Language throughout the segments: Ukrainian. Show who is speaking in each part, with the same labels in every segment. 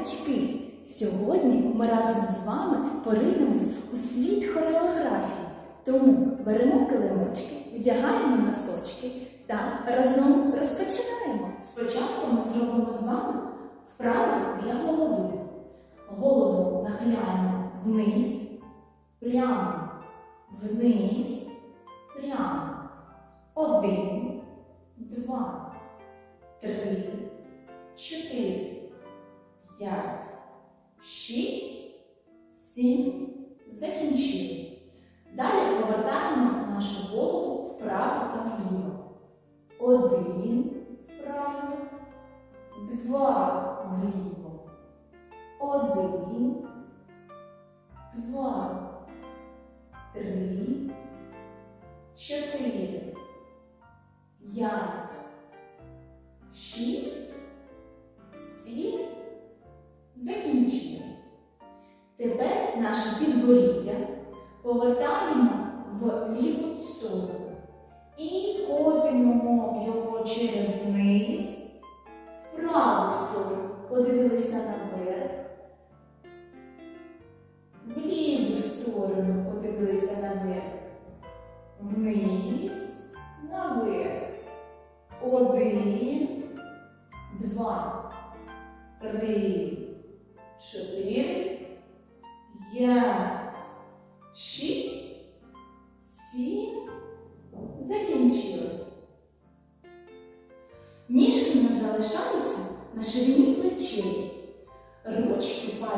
Speaker 1: діточки! Сьогодні ми разом з вами поринемось у світ хореографії. Тому беремо килимочки, вдягаємо носочки та разом розпочинаємо. Спочатку ми зробимо з вами вправи для голови. Голову нахиляємо вниз, прямо, вниз, прямо. Один, два, три, чотири, п'ять, шість, сім. Закінчили. Далі повертаємо нашу голову вправо та вліво. Один вправо, два вліво. Один, два, три, чотири, п'ять, шість, сім. Закінчили. Тепер наше підборіддя повертаємо в ліву сторону і котимо його через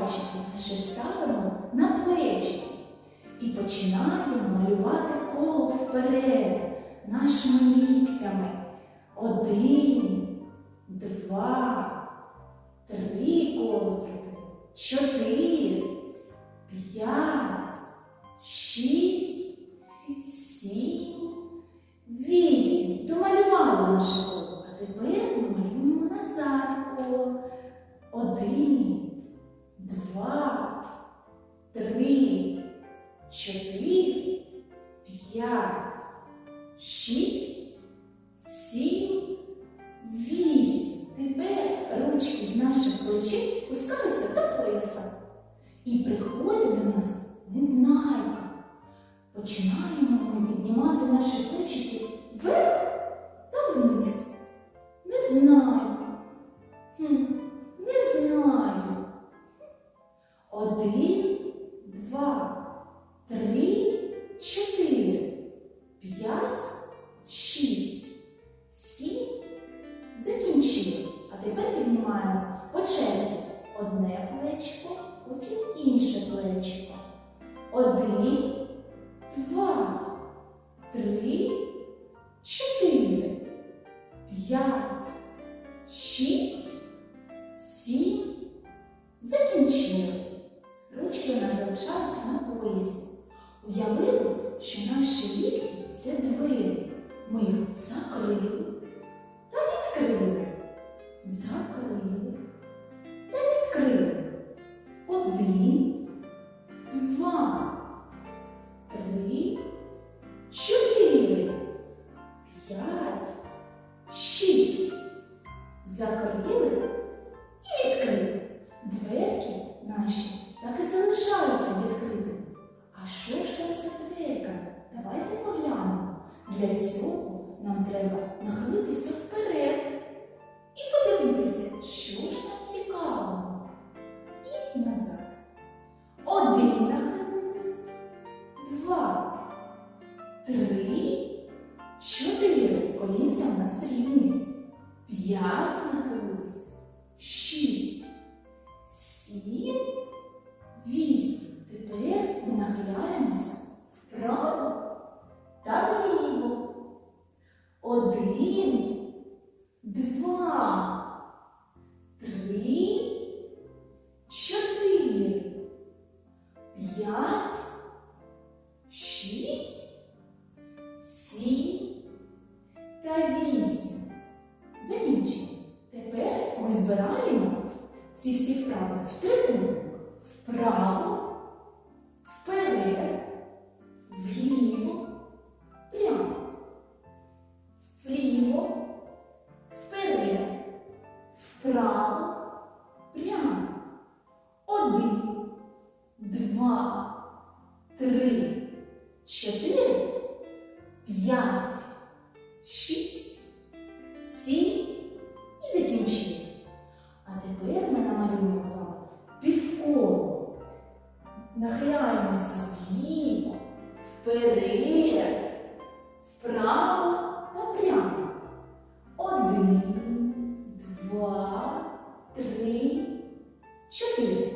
Speaker 1: пальчики наші ставимо на плечі і починаємо малювати коло вперед нашими ліктями. Один, два, три коло зробили, чотири, п'ять, шість, сім, вісім. Домалювали наше коло. А тепер ми малюємо назад коло. Один, два, три, чотири, п'ять, шість, сім, вісім. Тепер ручки з наших плечей спускаються до пояса. І приходить до нас незнайка. Починаємо ми піднімати наші плечики одне плечко, потім інше плечко. Один, три, чотири.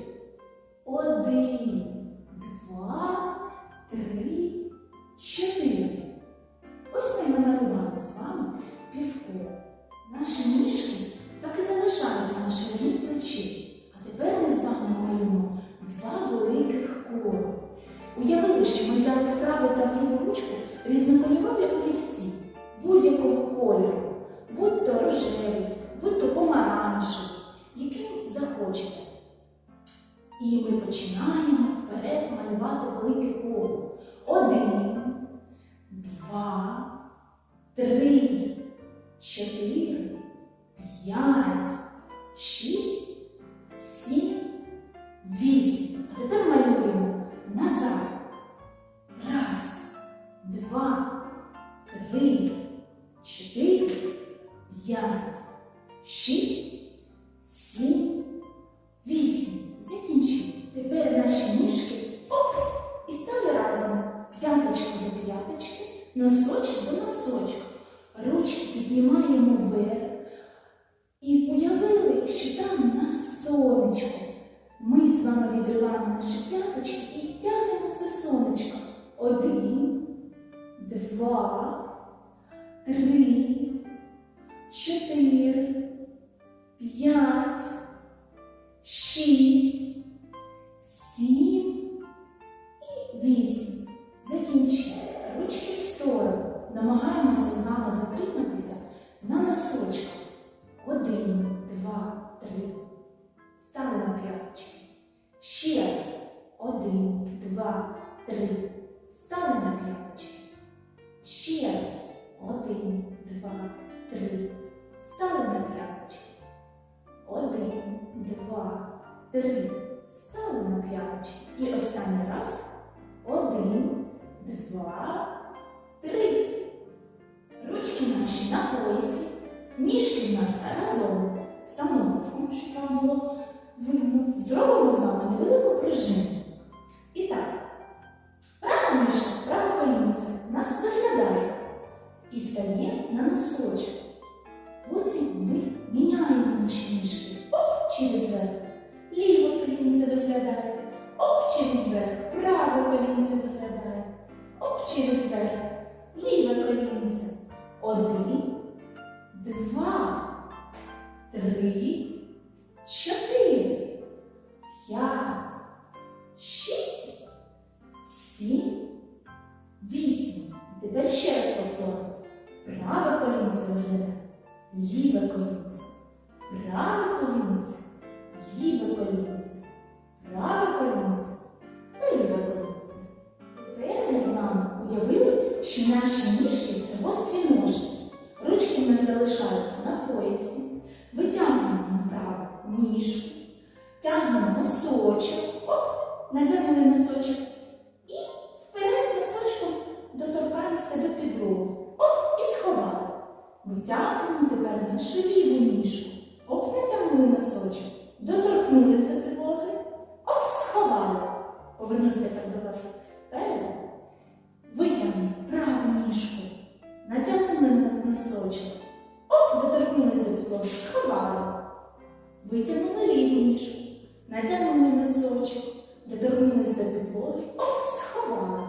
Speaker 1: Відриваємо наші п'яточки і тягнемось до сонечка. Один, два, три, чотири, п'ять, шість. три. Стали на п'яточки. Ще раз. Один, два, три. Стали на п'яточки. Один, два, три. Стали на п'яточки. І останній раз. Один, два, три. Ручки наші на поясі. Ніжки в нас разом. Становку, щоб там було видно. Зробимо з вами невелику пружину. І так. стає на носочок. Потім ми міняємо наші ніжки. Оп через верх. Ліве колінце виглядає. Оп через верх. Праве колінце виглядає. Оп через верх. Ліве колінце. Один, два, три. було, сховали. Витягнули ліву ніжку, натягнули носочок, доторкнулись до підлоги, оп, сховали.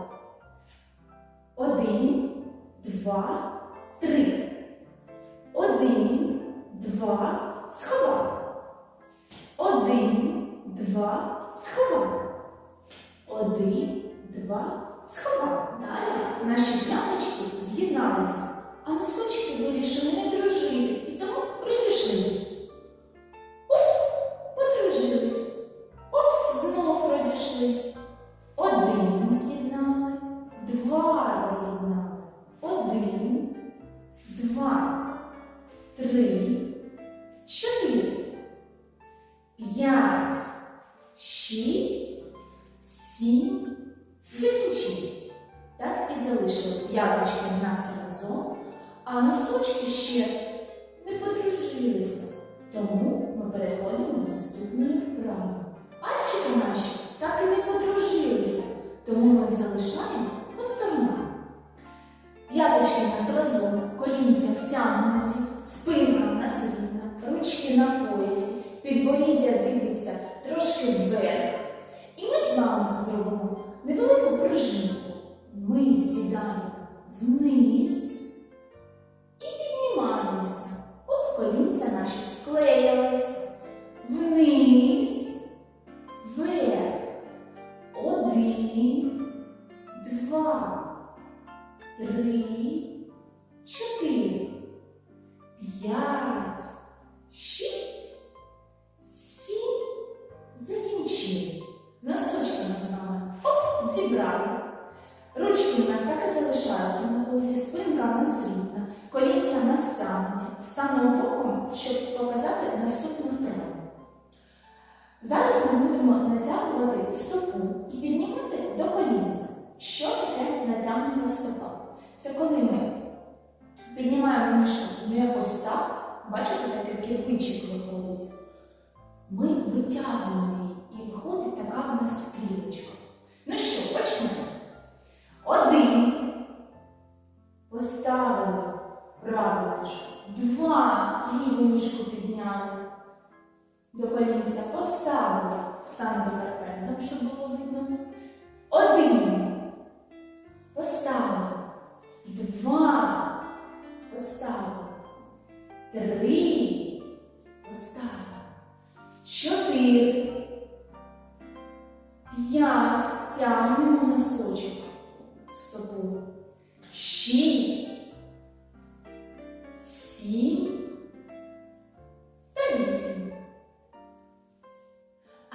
Speaker 1: Один, два, три. Один, два. specialist зібрали. Ручки у нас так і залишаються на позі, спинка в нас рівна, колінця в нас стягнуті. Станемо боком, щоб показати наступну вправу. Зараз ми будемо натягувати стопу і піднімати до колінця. Що таке натягнута стопа? Це коли ми піднімаємо ніжку не ось так, бачите, такий кирпичик виходить. Ми витягуємо її і виходить така в нас стрілочка. Ну що, почнемо? Один. Поставили праву ніжку. Два. Ліву ніжку підняли. До колінця поставили. Стан тепер передом, щоб було видно.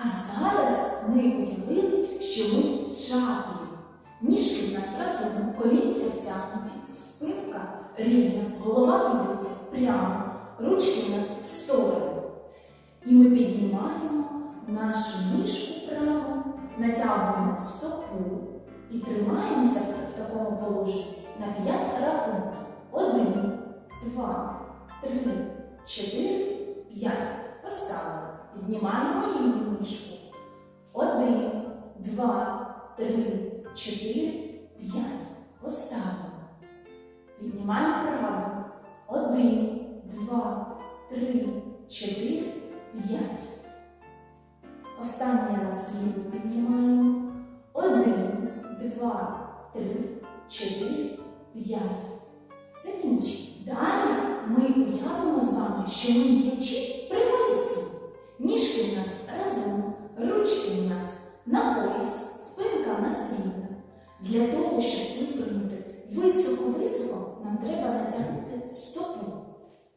Speaker 1: А зараз ми уявили, що ми чапаємо. Ніжки в нас разом, колінця втягнуті, спинка рівна, голова дивиться прямо, ручки в нас в сторону. І ми піднімаємо нашу ніжку праву, натягуємо стопу і тримаємося в, такому положенні на 5 рахунків. Один, два, три, чотири, п'ять. Поставили. Піднімаємо ліву ніжку. Один, два, три, чотири, п'ять. Поставили. Піднімаємо праву. Один, два, три, чотири, п'ять. Останній раз ліву піднімаємо. Один, два, три, чотири, п'ять. Закінчимо. Далі ми уявимо з вами, що ми м'ячі Для того, щоб випрямити високо-високо, нам треба натягнути стопу.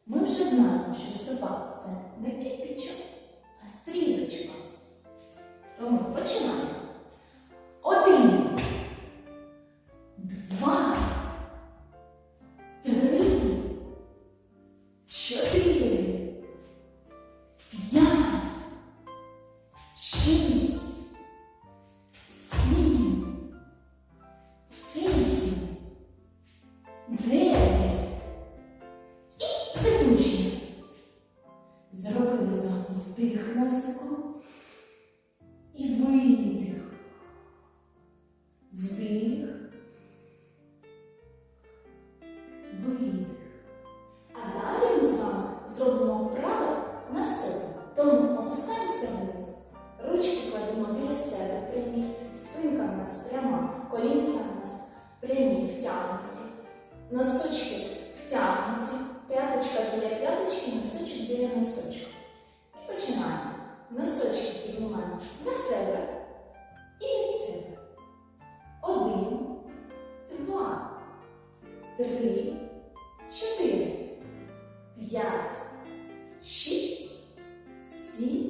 Speaker 1: Ми вже знаємо, що стопа це не кирпичок, сім.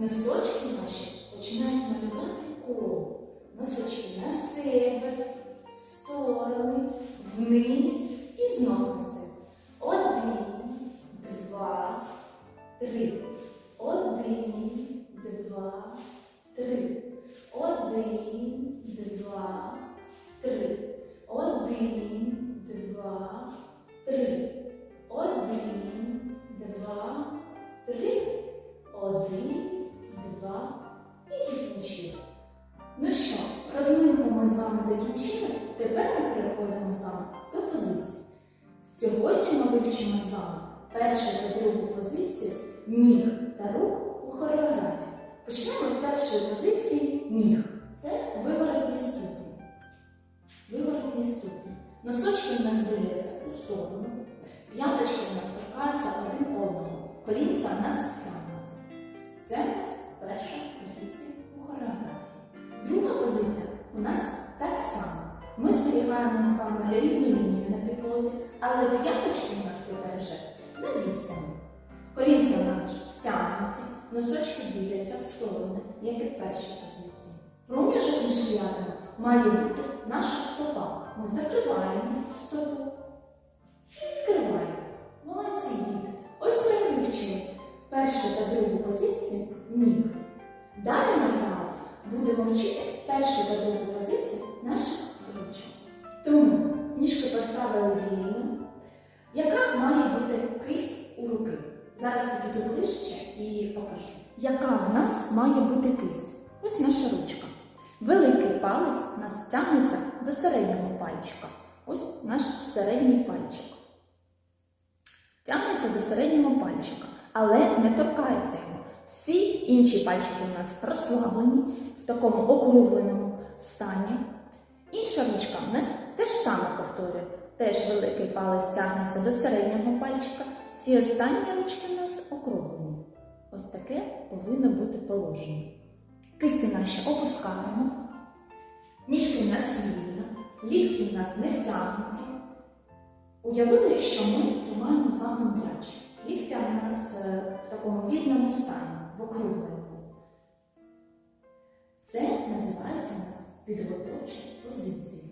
Speaker 1: Носочки наші починають малювати коло. Носочки на себе, в сторони, вниз і знову на себе. Один, два, три. Один, два, три. Один, два, три. Один, два, три. Один, два, три. Один, два і закінчили. Ну що, розминку ми з вами закінчили. Тепер ми переходимо з вами до позицій. Сьогодні ми вивчимо з вами першу та другу позицію ніг та рук у хореографії. Почнемо з першої позиції ніг. Це виворотні ступні. Виворотні ступні. Носочки в нас дивляться у сторону. П'яточки у нас торкаються один одного. Колінця в нас втягнуті. Це у нас перша позиція у хореографії. Друга позиція у нас так само. Ми зберігаємо з вами рівну лінію на підлозі, але п'яточки у нас тепер вже на відстані. Колінця у нас втягнуті, носочки дивляться в сторони, як і в першій позиції. Проміжок між п'ятами має бути наша стопа. Ми закриваємо стопу і відкриваємо. Молодці діти. Ось ми вивчили першу та другу позицію ніг. Далі ми з вами будемо вчити першу та другу позицію наших ручок. Тому ніжки поставили вільно, яка має бути кисть у руки. Зараз підійду ближче і покажу. Яка в нас має бути кисть? Ось наша ручка. Великий палець у нас тягнеться до середнього пальчика. Ось наш середній пальчик. Тягнеться до середнього пальчика, але не торкається його. Всі інші пальчики у нас розслаблені в такому округленому стані. Інша ручка у нас теж саме повторює. Теж великий палець тягнеться до середнього пальчика. Всі останні ручки у нас округлені. Ось таке повинно бути положення. Кисті наші опускаємо. Ніжки в нас вільно, лікті в нас не втягнуті. Уявили, що ми тримаємо з вами м'яч. Ліктя у нас е, в такому вільному стані, в округленому. Це називається у нас підготовча позиція.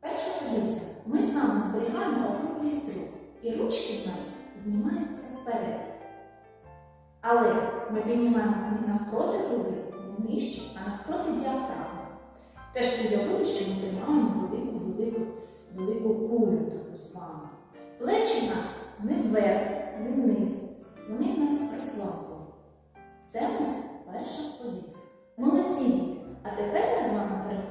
Speaker 1: Перша позиція. Ми з вами зберігаємо округлість рук. І ручки в нас піднімаються вперед. Але ми піднімаємо не навпроти груди, не нижче, а навпроти діафрагми. Теж уявили, що ми тримаємо велику, велику, велику кулю таку з вами. Плечі в нас не вверх, не вниз. Вони в нас розслаблені. Це у нас перша позиція. Молодці! А тепер ми з вами переходимо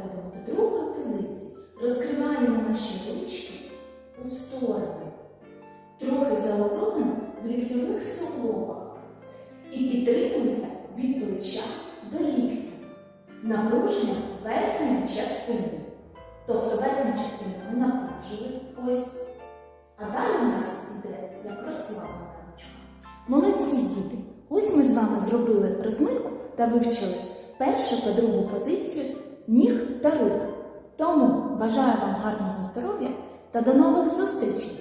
Speaker 1: першу та другу позицію ніг та рук. Тому бажаю вам гарного здоров'я та до нових зустрічей!